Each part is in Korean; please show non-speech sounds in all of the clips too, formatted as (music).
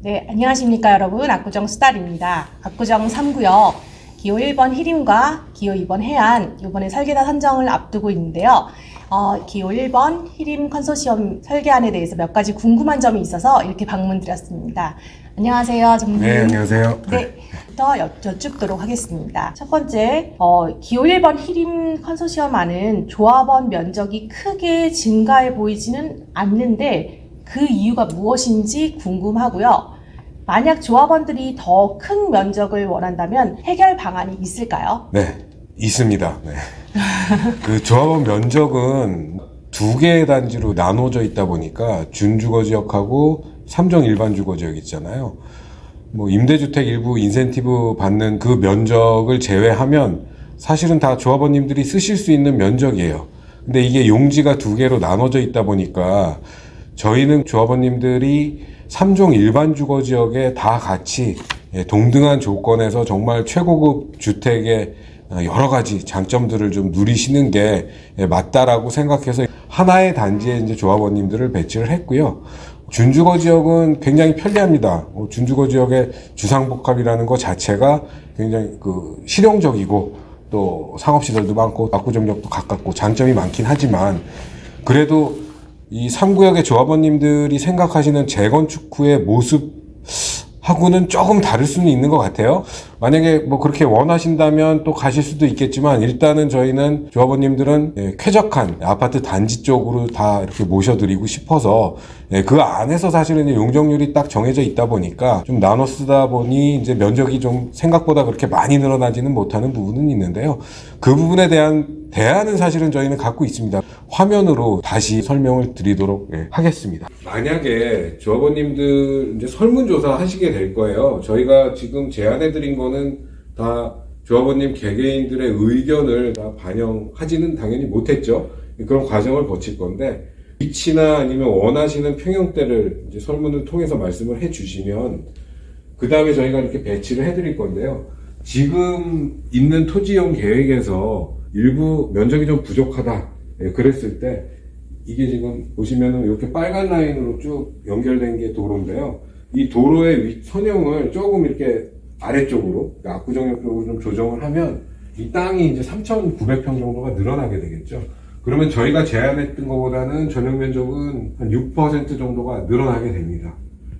네, 안녕하십니까 여러분. 압구정 수달입니다. 압구정 3구역 기호 1번 히림과 기호 2번 해안 이번에 설계사 선정을 앞두고 있는데요. 어, 기호 1번 히림 컨소시엄 설계안에 대해서 몇 가지 궁금한 점이 있어서 이렇게 방문드렸습니다. 안녕하세요, 전문님. 네, 안녕하세요. 네, 더 여, 여쭙도록 하겠습니다. 첫 번째, 어, 기호 1번 히림 컨소시엄안은 조합원 면적이 크게 증가해 보이지는 않는데 그 이유가 무엇인지 궁금하고요. 만약 조합원들이 더 큰 면적을 원한다면 해결 방안이 있을까요? 네, 있습니다. 네. (laughs) 그 조합원 면적은 두 개의 단지로 나눠져 있다 보니까 준주거 지역하고 삼종 일반 주거 지역 있잖아요. 뭐 임대주택 일부 인센티브 받는 그 면적을 제외하면 사실은 다 조합원님들이 쓰실 수 있는 면적이에요. 근데 이게 용지가 두 개로 나눠져 있다 보니까 저희는 조합원님들이 삼종 일반 주거 지역에 다 같이 예, 동등한 조건에서 정말 최고급 주택의 어, 여러 가지 장점들을 좀 누리시는 게 예, 맞다라고 생각해서 하나의 단지에 이제 조합원님들을 배치를 했고요. 준주거 지역은 굉장히 편리합니다. 어, 준주거 지역의 주상복합이라는 것 자체가 굉장히 그 실용적이고 또 상업시설도 많고 압구정역도 가깝고 장점이 많긴 하지만 그래도 이 3구역의 조합원님들이 생각하시는 재건축 후의 모습 하고는 조금 다를 수는 있는 것 같아요. 만약에 뭐 그렇게 원하신다면 또 가실 수도 있겠지만 일단은 저희는 조합원님들은 예, 쾌적한 아파트 단지 쪽으로 다 이렇게 모셔드리고 싶어서 예, 그 안에서 사실은 용적률이 딱 정해져 있다 보니까 좀 나눠 쓰다 보니 이제 면적이 좀 생각보다 그렇게 많이 늘어나지는 못하는 부분은 있는데요. 그 부분에 대한 대안은 사실은 저희는 갖고 있습니다. 화면으로 다시 설명을 드리도록 예, 하겠습니다. 만약에 조합원님들 이제 설문조사 하시게 될 거예요. 저희가 지금 제안해 드린 거는 다 조합원님 개개인들의 의견을 다 반영하지는 당연히 못했죠. 그런 과정을 거칠 건데 위치나 아니면 원하시는 평형대를 이제 설문을 통해서 말씀을 해 주시면 그 다음에 저희가 이렇게 배치를 해드릴 건데요. 지금 있는 토지용 계획에서 일부 면적이 좀 부족하다. 예, 그랬을 때 이게 지금 보시면은 이렇게 빨간 라인으로 쭉 연결된 게 도로인데요. 이 도로의 위 선형을 조금 이렇게 아래쪽으로, 그러니까 압구정역 쪽으로 좀 조정을 하면 이 땅이 이제 3,900평 정도가 늘어나게 되겠죠. 그러면 저희가 제안했던 것보다는 전용 면적은 한 6% 정도가 늘어나게 됩니다.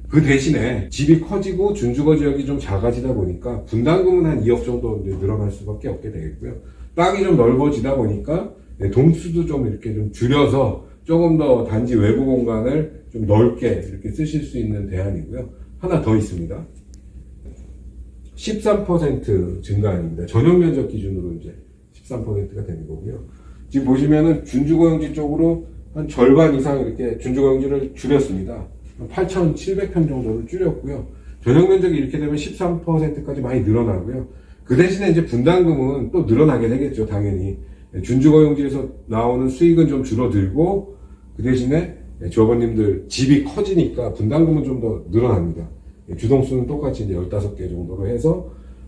그 대신에 집이 커지고 준주거 지역이 좀 작아지다 보니까 분담금은 한 2억 정도 늘어날 수밖에 없게 되겠고요. 땅이 좀 넓어지다 보니까 네, 동수도 좀 이렇게 좀 줄여서 조금 더 단지 외부 공간을 좀 넓게 이렇게 쓰실 수 있는 대안이고요. 하나 더 있습니다. 13% 증가입니다. 전용 면적 기준으로 이제 13%가 되는 거고요. 지금 보시면은 준주거용지 쪽으로 한 절반 이상 이렇게 준주거용지를 줄였습니다. 8,700평 정도를 줄였고요. 전용 면적이 이렇게 되면 13%까지 많이 늘어나고요. 그 대신에 이제 분담금은 또 늘어나게 되겠죠, 당연히. 준주거용지에서 나오는 수익은 좀 줄어들고, 그 대신에 조합원님들 집이 커지니까 분담금은 좀 더 늘어납니다. 주동수는 똑같이 이제 15개 정도로 해서,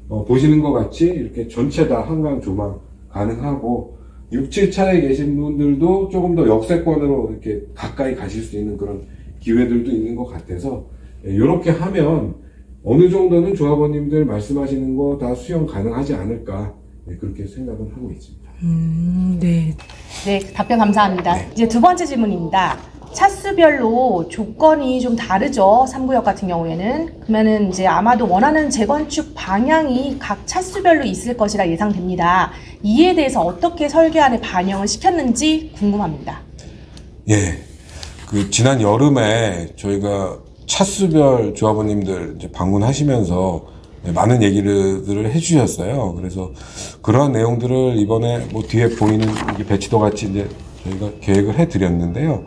어, 보시는 것 같이 이렇게 전체 다 한강 조망 가능하고, 6, 7차에 계신 분들도 조금 더 역세권으로 이렇게 가까이 가실 수 있는 그런 기회들도 있는 것 같아서, 이렇게 하면 어느 정도는 조합원님들 말씀하시는 거 다 수용 가능하지 않을까, 네, 그렇게 생각을 하고 있습니다. 음, 네. 네, 답변 감사합니다. 이제 두 번째 질문입니다. 차수별로 조건이 좀 다르죠. 3구역 같은 경우에는. 그러면은 이제 아마도 원하는 재건축 방향이 각 차수별로 있을 것이라 예상됩니다. 이에 대해서 어떻게 설계안에 반영을 시켰는지 궁금합니다. 예. 그, 지난 여름에 저희가 차수별 조합원님들 이제 방문하시면서 네, 많은 얘기를 해주셨어요. 그래서 그러한 내용들을 이번에 뭐 뒤에 보이는 배치도 같이 이제 저희가 계획을 해드렸는데요.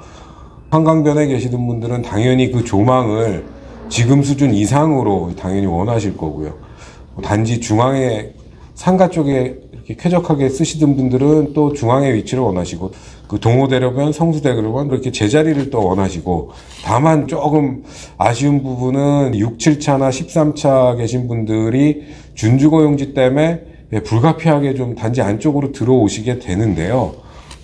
한강변에 계시는 분들은 당연히 그 조망을 지금 수준 이상으로 당연히 원하실 거고요. 단지 중앙에 상가 쪽에 이렇게 쾌적하게 쓰시던 분들은 또 중앙의 위치를 원하시고 그 동호대로변, 성수대로변 이렇게 제자리를 또 원하시고 다만 조금 아쉬운 부분은 6, 7차나 13차 계신 분들이 준주거용지 때문에 불가피하게 좀 단지 안쪽으로 들어오시게 되는데요.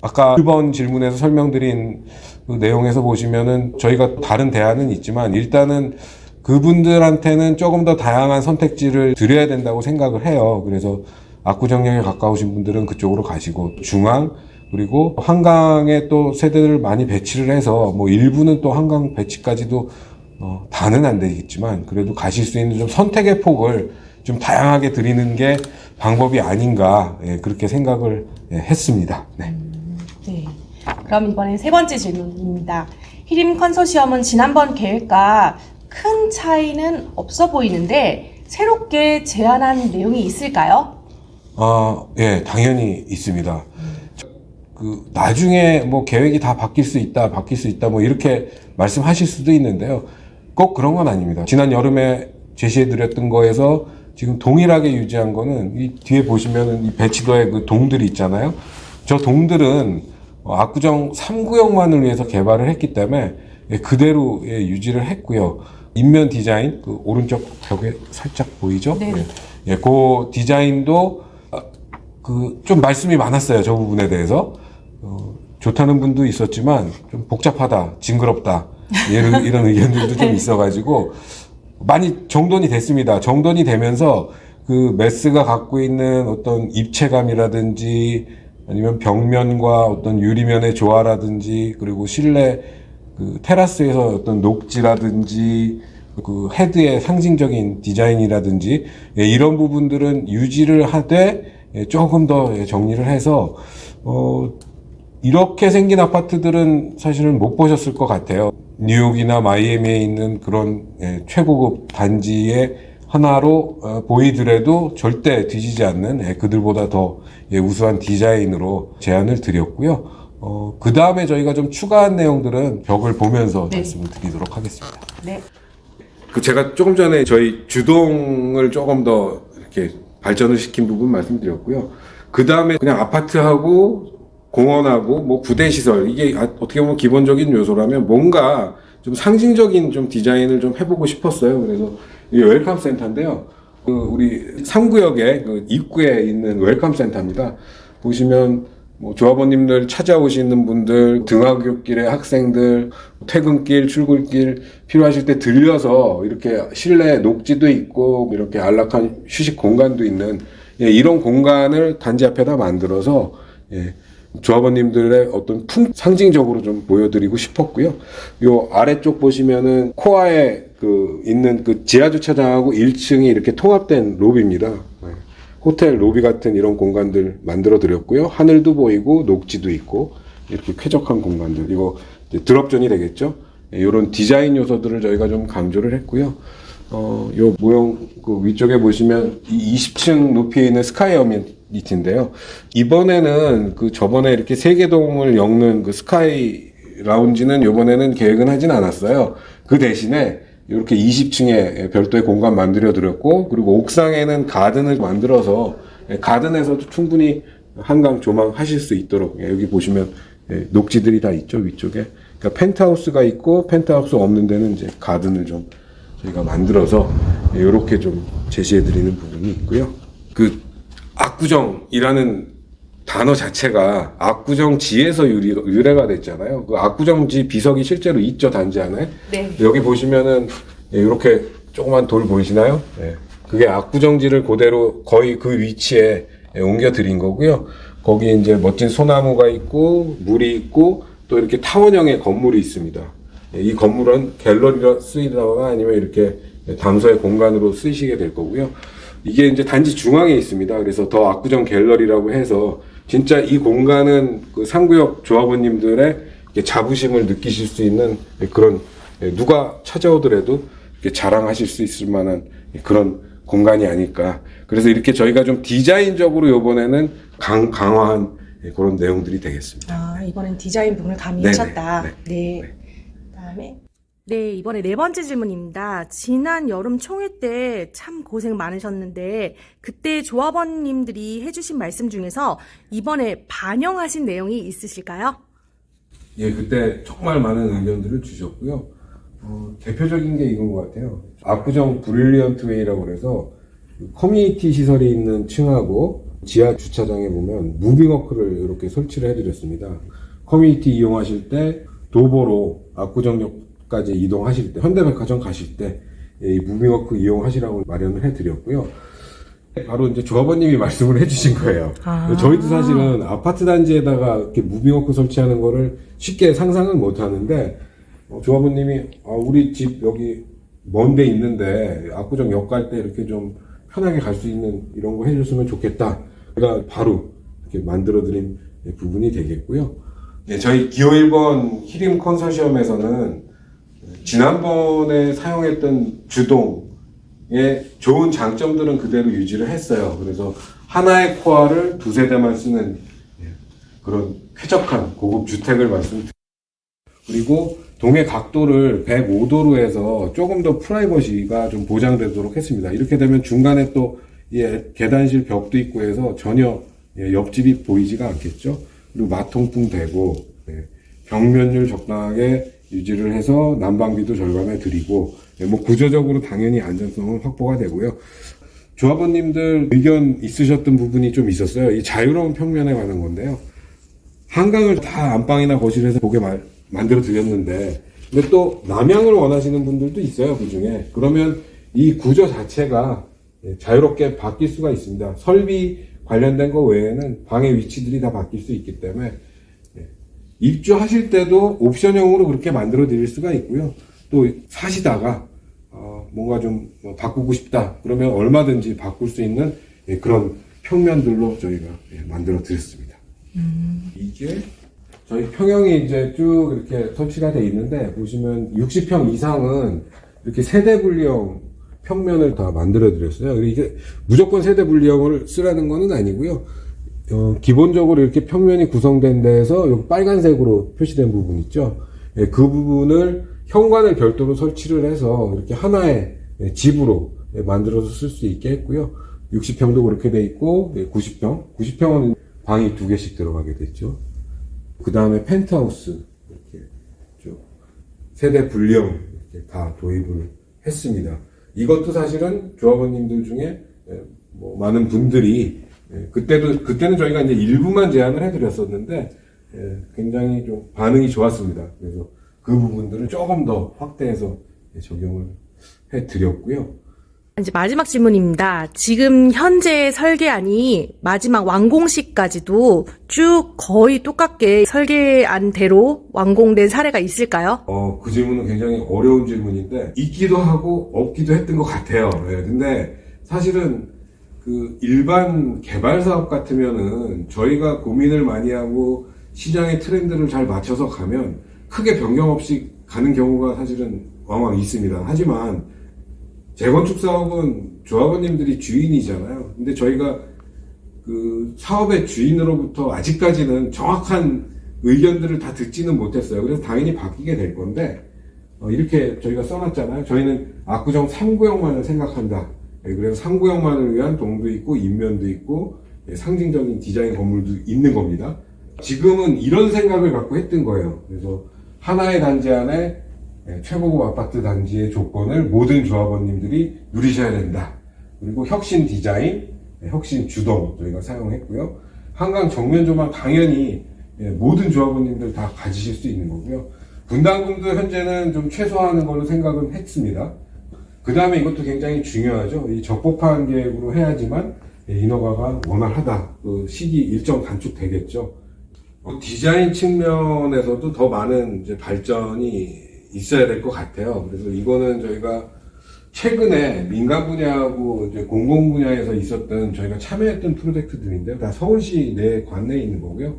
아까 1번 질문에서 설명드린 그 내용에서 보시면은 저희가 다른 대안은 있지만 일단은 그분들한테는 조금 더 다양한 선택지를 드려야 된다고 생각을 해요. 그래서 압구정역에 가까우신 분들은 그쪽으로 가시고 중앙 그리고 한강에 또 세대를 많이 배치를 해서 뭐 일부는 또 한강 배치까지도 어, 다는 안 되겠지만 그래도 가실 수 있는 좀 선택의 폭을 좀 다양하게 드리는 게 방법이 아닌가 예, 그렇게 생각을 예, 했습니다. 네. 네. 그럼 이번엔 세 번째 질문입니다. 히림 컨소시엄은 지난번 계획과 큰 차이는 없어 보이는데 새롭게 제안한 내용이 있을까요? 아, 예, 당연히 있습니다. 그 나중에 뭐 계획이 다 바뀔 수 있다, 바뀔 수 있다, 뭐 이렇게 말씀하실 수도 있는데요. 꼭 그런 건 아닙니다. 지난 여름에 제시해드렸던 거에서 지금 동일하게 유지한 거는 이 뒤에 보시면은 이 배치도의 그 동들이 있잖아요. 저 동들은 어, 압구정 3구역만을 위해서 개발을 했기 때문에 예, 그대로 예, 유지를 했고요. 인면 디자인 그 오른쪽 벽에 살짝 보이죠? 네. 예, 예, 그 디자인도 그 좀 말씀이 많았어요. 저 부분에 대해서 어, 좋다는 분도 있었지만 좀 복잡하다, 징그럽다 이런, (laughs) 이런 의견들도 좀 있어가지고 많이 정돈이 됐습니다. 정돈이 되면서 그 메스가 갖고 있는 어떤 입체감이라든지 아니면 벽면과 어떤 유리면의 조화라든지 그리고 실내 그 테라스에서 어떤 녹지라든지 그 헤드의 상징적인 디자인이라든지 예, 이런 부분들은 유지를 하되 예, 조금 더 예, 정리를 해서 어 이렇게 생긴 아파트들은 사실은 못 보셨을 것 같아요. 뉴욕이나 마이애미에 있는 그런 예, 최고급 단지의 하나로 어, 보이더라도 절대 뒤지지 않는 예, 그들보다 더 예, 우수한 디자인으로 제안을 드렸고요. 어, 그 다음에 저희가 좀 추가한 내용들은 벽을 보면서 네. 말씀을 드리도록 하겠습니다. 네. 그 제가 조금 전에 저희 주동을 조금 더 이렇게 발전을 시킨 부분 말씀드렸고요. 그 다음에 그냥 아파트하고 공원하고 뭐 부대 시설 이게 아- 어떻게 보면 기본적인 요소라면 뭔가 좀 상징적인 좀 디자인을 좀 해보고 싶었어요. 그래서 이 웰컴 센터인데요. 그 우리 3구역의 그 입구에 있는 웰컴 센터입니다. 보시면 뭐 조합원님들 찾아오시는 분들, 등하굣길의 학생들, 퇴근길, 출근길 필요하실 때 들려서 이렇게 실내 녹지도 있고 이렇게 안락한 휴식 공간도 있는 예, 이런 공간을 단지 앞에다 만들어서 예, 조합원님들의 어떤 품 상징적으로 좀 보여드리고 싶었고요. 요 아래쪽 보시면은 코아에 그 있는 그 지하 주차장하고 1층이 이렇게 통합된 로비입니다. 네. 호텔 로비 같은 이런 공간들 만들어 드렸고요. 하늘도 보이고 녹지도 있고 이렇게 쾌적한 공간들. 이거 드롭존이 되겠죠. 이런 디자인 요소들을 저희가 좀 강조를 했고요. 어, 요 모형 그 위쪽에 보시면 이 20층 높이에 있는 스카이 어미 니티인데요. 이번에는 그 저번에 이렇게 세계동을 엮는 그 스카이 라운지는 이번에는 계획은 하진 않았어요. 그 대신에 이렇게 20층에 별도의 공간 만들어 드렸고 그리고 옥상에는 가든을 만들어서 가든에서도 충분히 한강 조망하실 수 있도록 예, 여기 보시면 예, 녹지들이 다 있죠 위쪽에 그러니까 펜트하우스가 있고 펜트하우스 없는 데는 이제 가든을 좀 저희가 만들어서 이렇게 좀 제시해 드리는 부분이 있고요. 그 압구정이라는 단어 자체가 압구정지에서 유리, 유래 가 됐잖아요. 그 압구정지 비석이 실제로 있죠 단지 안에. 네. 여기 보시면은 이렇게 조그만 돌 보이시나요? 예. 그게 압구정지를 그대로 거의 그 위치에 예, 옮겨 드린 거고요. 거기 이제 멋진 소나무가 있고 물이 있고 또 이렇게 타원형의 건물이 있습니다. 예, 이 건물은 갤러리로 쓰이다가 아니면 이렇게 담소의 공간으로 쓰이시게 될 거고요. 이게 이제 단지 중앙에 있습니다. 그래서 더 압구정 갤러리라고 해서 진짜 이 공간은 그 상구역 조합원님들의 자부심을 느끼실 수 있는 그런 예, 누가 찾아오더라도 자랑하실 수 있을 만한 그런 공간이 아닐까. 그래서 이렇게 저희가 좀 디자인적으로 이번에는 강, 강화한 예, 그런 내용들이 되겠습니다. 아, 이번엔 디자인 부분을 네네, 가미하셨다. 네, 네. 다음에 네, 이번에 네 번째 질문입니다. 지난 여름 총회 때 참 고생 많으셨는데 그때 조합원님들이 해주신 말씀 중에서 이번에 반영하신 내용이 있으실까요? 예, 그때 정말 많은 의견들을 주셨고요. 어, 대표적인 게 이건 것 같아요. 압구정 브릴리언트 웨이라고 그래서 그 커뮤니티 시설이 있는 층하고 지하 주차장에 보면 무빙워크를 이렇게 설치를 해드렸습니다. 커뮤니티 이용하실 때 도보로 압구정역 까지 이동하실 때 현대백화점 가실 때 이 무빙워크 이용하시라고 마련을 해드렸고요. 바로 이제 조합원님이 (laughs) 말씀을 해주신 거예요. 아. 저희도 사실은 아파트 단지에다가 이렇게 무빙워크 설치하는 거를 쉽게 상상은 못 하는데, 어, 조합원님이, 아, 우리 집 여기 먼데 있는데, 압구정 역 갈 때 이렇게 좀 편하게 갈 수 있는 이런 거 해줬으면 좋겠다. 제가 바로 이렇게 만들어드린 부분이 되겠고요. 네, 저희 기호 1번 히림 컨소시엄에서는 지난번에 사용했던 주동의 좋은 장점들은 그대로 유지를 했어요. 그래서 하나의 코어를 두세 대만 쓰는 예, 그런 쾌적한 고급 주택을 말씀드립니다. 그리고 동의 각도를 105도로 해서 조금 더 프라이버시가 좀 보장되도록 했습니다. 이렇게 되면 중간에 또 예, 계단실 벽도 있고 해서 전혀 예, 옆집이 보이지가 않겠죠. 그리고 마통풍 되고 예, 벽면율 적당하게 유지를 해서 난방비도 절감해 드리고 예, 뭐 구조적으로 당연히 안전성은 확보가 되고요. 조합원님들 의견 있으셨던 부분이 좀 있었어요. 이 자유로운 평면에 관한 건데요. 한강을 다 안방이나 거실에서 보게 마- 만들어 드렸는데, 근데 또 남향을 원하시는 분들도 있어요, 그 중에. 그러면 이 구조 자체가 예, 자유롭게 바뀔 수가 있습니다. 설비 관련된 거 외에는 방의 위치들이 다 바뀔 수 있기 때문에, 예, 입주하실 때도 옵션형으로 그렇게 만들어 드릴 수가 있고요. 또 사시다가, 어, 뭔가 좀뭐 바꾸고 싶다. 그러면 얼마든지 바꿀 수 있는 예, 그런 평면들로 저희가 예, 만들어 드렸습니다. 이게 저희 평형이 이제 쭉 이렇게 설치가 돼 있는데 보시면 60평 이상은 이렇게 세대 분리형 평면을 다 만들어 드렸어요. 이게 무조건 세대 분리형을 쓰라는 거는 아니고요. 어, 기본적으로 이렇게 평면이 구성된 데에서 여기 빨간색으로 표시된 부분 있죠. 예, 그 부분을 현관을 별도로 설치를 해서 이렇게 하나의 예, 집으로 예, 만들어서 쓸 수 있게 했고요. 60평도 그렇게 돼 있고 90평, 90평은 방이 두 개씩 들어가게 됐죠. 그 다음에 펜트하우스 이렇게 쭉 세대 분리형 이렇게 다 도입을 했습니다. 이것도 사실은 조합원님들 중에 예, 뭐 많은 분들이 예, 그때도 그때는 저희가 이제 일부만 제안을 해드렸었는데 예, 굉장히 좀 반응이 좋았습니다. 그래서 그 부분들을 조금 더 확대해서 예, 적용을 해드렸고요. 이제 마지막 질문입니다. 지금 현재 설계안이 마지막 완공시까지도 쭉 거의 똑같게 설계안 대로 완공된 사례가 있을까요? 어, 그 질문은 굉장히 어려운 질문인데, 있기도 하고, 없기도 했던 것 같아요. 예, 근데, 사실은, 그, 일반 개발 사업 같으면은, 저희가 고민을 많이 하고, 시장의 트렌드를 잘 맞춰서 가면, 크게 변경 없이 가는 경우가 사실은 왕왕 있습니다. 하지만, 재건축 사업은 조합원님들이 주인이잖아요. 근데 저희가 그 사업의 주인으로부터 아직까지는 정확한 의견들을 다 듣지는 못했어요. 그래서 당연히 바뀌게 될 건데, 어, 이렇게 저희가 써놨잖아요. 저희는 압구정 3구역만을 생각한다. 예, 그래서 3구역만을 위한 동도 있고, 인면도 있고, 예, 상징적인 디자인 건물도 있는 겁니다. 지금은 이런 생각을 갖고 했던 거예요. 그래서 하나의 단지 안에 예, 최고급 아파트 단지의 조건을 모든 조합원님들이 누리셔야 된다. 그리고 혁신 디자인, 예, 혁신 주동 저희가 사용했고요. 한강 정면 조망 당연히 예, 모든 조합원님들 다 가지실 수 있는 거고요. 분담금도 현재는 좀 최소화하는 걸로 생각은 했습니다. 그 다음에 이것도 굉장히 중요하죠. 이 적법한 계획으로 해야지만 예, 인허가가 원활하다. 그 시기 일정 단축되겠죠. 어, 디자인 측면에서도 더 많은 이제 발전이 있어야 될 것 같아요. 그래서 이거는 저희가 최근에 민간 분야하고 이제 공공 분야에서 있었던 저희가 참여했던 프로젝트들인데요. 다 서울시 내 관내에 있는 거고요.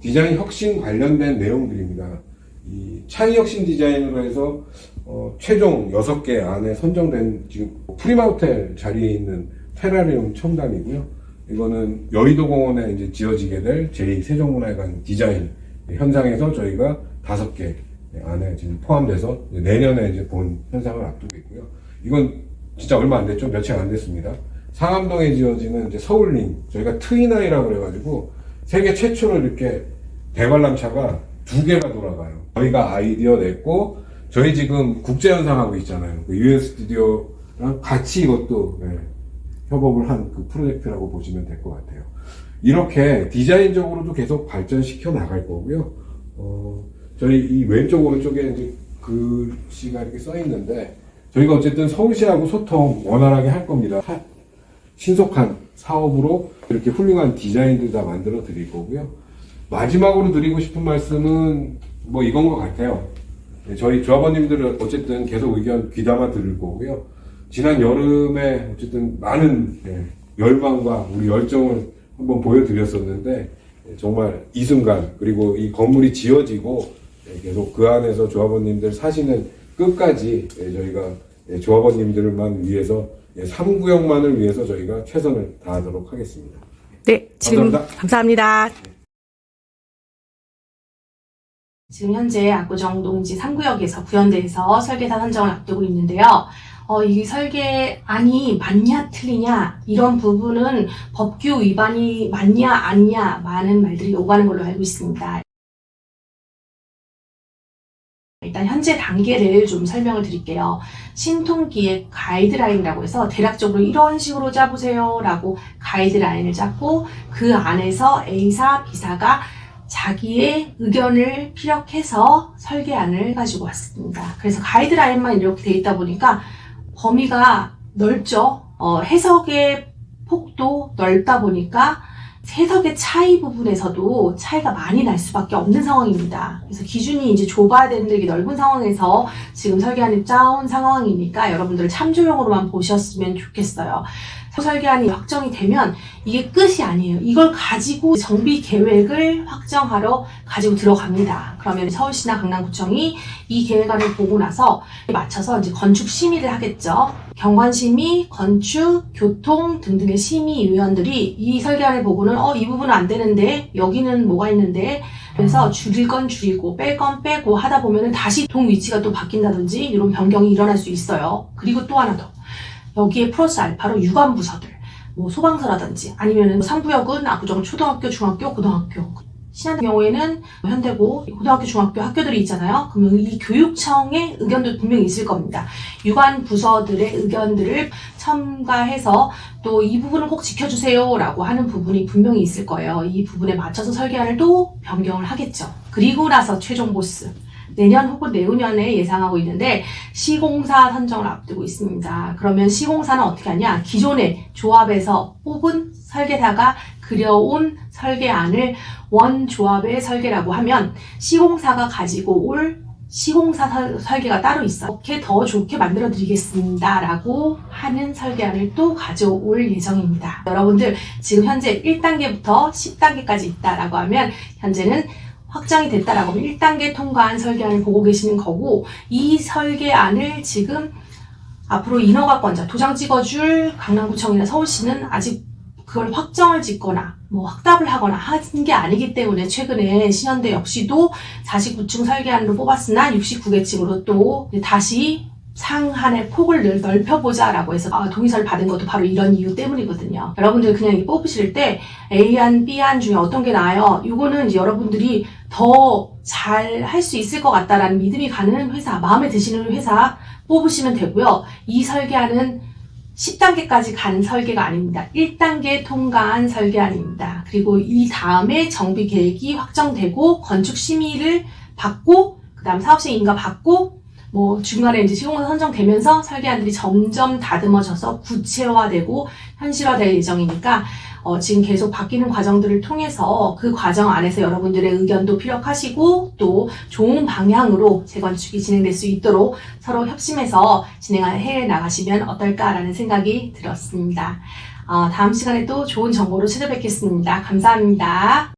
디자인 혁신 관련된 내용들입니다. 이 차이 혁신 디자인으로 해서 어, 최종 6개 안에 선정된 지금 프리마호텔 자리에 있는 테라리움 첨단이고요. 이거는 여의도 공원에 이제 지어지게 될 제2세종문화회관 디자인 현장에서 저희가 다섯 개 안에 지금 포함돼서 내년에 이제 본 현상을 앞두고 있고요. 이건 진짜 얼마 안 됐죠? 며칠 안 됐습니다. 상암동에 지어지는 이제 서울링 저희가 트윈아이라고 그래가지고 세계 최초로 이렇게 대관람차가 두 개가 돌아가요. 저희가 아이디어 냈고 저희 지금 국제연상 하고 있잖아요. 그 UN 스튜디오랑 같이 이것도 네, 협업을 한 그 프로젝트라고 보시면 될 것 같아요. 이렇게 디자인적으로도 계속 발전시켜 나갈 거고요. 어, 저희 이 왼쪽 오른쪽에 이제 글씨가 이렇게 써 있는데 저희가 어쨌든 서울시하고 소통 원활하게 할 겁니다. 하- 신속한 사업으로 이렇게 훌륭한 디자인들 다 만들어 드릴 거고요. 마지막으로 드리고 싶은 말씀은 뭐 이건 것 같아요. 네, 저희 조합원님들은 어쨌든 계속 의견 귀담아 들을 거고요. 지난 여름에 어쨌든 많은 예, 열망과 우리 열정을 한번 보여드렸었는데 예, 정말 이 순간 그리고 이 건물이 지어지고 예, 계속 그 안에서 조합원님들 사시는 끝까지 예, 저희가 예, 조합원님들만 위해서 예, 3구역만을 위해서 저희가 최선을 다하도록 하겠습니다. 네, 지금 감사합니다. 감사합니다. 지금 현재 압구정 농지 3구역에서 구현대에서 설계사 선정을 앞두고 있는데요. 어, 이 설계안이 맞냐 틀리냐 이런 부분은 법규 위반이 맞냐 아니냐 많은 말들이 오가는 걸로 알고 있습니다. 일단 현재 단계를 좀 설명을 드릴게요. 신통기획 가이드라인이라고 해서 대략적으로 이런 식으로 짜보세요 라고 가이드라인을 짰고 그 안에서 A사, B사가 자기의 의견을 피력해서 설계안을 가지고 왔습니다. 그래서 가이드라인만 이렇게 돼 있다 보니까 범위가 넓죠. 어, 해석의 폭도 넓다 보니까 해석의 차이 부분에서도 차이가 많이 날 수밖에 없는 상황입니다. 그래서 기준이 이제 좁아야 되는데 이게 넓은 상황에서 지금 설계안이 짜온 상황이니까 여러분들 참조용으로만 보셨으면 좋겠어요. 설계안이 확정이 되면 이게 끝이 아니에요. 이걸 가지고 정비 계획을 확정하러 가지고 들어갑니다. 그러면 서울시나 강남구청이 이 계획안을 보고 나서 맞춰서 이제 건축 심의를 하겠죠. 경관심의, 건축, 교통 등등의 심의위원들이 이 설계안을 보고는 어, 이 부분은 안 되는데 여기는 뭐가 있는데 그래서 줄일 건 줄이고 뺄 건 빼고 하다 보면은 다시 동 위치가 또 바뀐다든지 이런 변경이 일어날 수 있어요. 그리고 또 하나 더. 여기에 플러스 알파로 유관부서들, 뭐 소방서라든지 아니면은 3구역은 압구정 초등학교, 중학교, 고등학교. 신안 같은 경우에는 현대고 고등학교, 중학교 학교들이 있잖아요. 그러면 이 교육청의 의견도 분명히 있을 겁니다. 유관 부서들의 의견들을 첨가해서 또 이 부분은 꼭 지켜주세요라고 하는 부분이 분명히 있을 거예요. 이 부분에 맞춰서 설계안을 또 변경을 하겠죠. 그리고 나서 최종 보스. 내년 혹은 내후년에 예상하고 있는데 시공사 선정을 앞두고 있습니다. 그러면 시공사는 어떻게 하냐? 기존의 조합에서 뽑은 설계사가 그려온 설계안을 원 조합의 설계라고 하면 시공사가 가지고 올 시공사 설- 설계가 따로 있어. 이렇게 더 좋게 만들어 드리겠습니다. 라고 하는 설계안을 또 가져올 예정입니다. 여러분들 지금 현재 1단계부터 10단계까지 있다라고 하면 현재는 확정이 됐다라고 하면 1단계 통과한 설계안을 보고 계시는 거고 이 설계안을 지금 앞으로 인허가권자 도장 찍어줄 강남구청이나 서울시는 아직 그걸 확정을 짓거나 뭐 확답을 하거나 한 게 아니기 때문에 최근에 신현대 역시도 49층 설계안으로 뽑았으나 69개층으로 또 다시 상한의 폭을 늘 넓혀보자라고 해서 아, 동의서를 받은 것도 바로 이런 이유 때문이거든요. 여러분들 그냥 이 뽑으실 때 A안, B안 중에 어떤 게 나아요? 이거는 여러분들이 더 잘 할 수 있을 것 같다라는 믿음이 가는 회사, 마음에 드시는 회사 뽑으시면 되고요. 이 설계안은 10단계까지 간 설계가 아닙니다. 1단계 통과한 설계안입니다. 그리고 이 다음에 정비 계획이 확정되고 건축 심의를 받고 그다음 사업시 인가 받고 뭐 중간에 이제 시공사 선정되면서 설계안들이 점점 다듬어져서 구체화되고 현실화될 예정이니까 어, 지금 계속 바뀌는 과정들을 통해서 그 과정 안에서 여러분들의 의견도 피력하시고 또 좋은 방향으로 재건축이 진행될 수 있도록 서로 협심해서 진행해 나가시면 어떨까라는 생각이 들었습니다. 어, 다음 시간에 또 좋은 정보로 찾아뵙겠습니다. 감사합니다.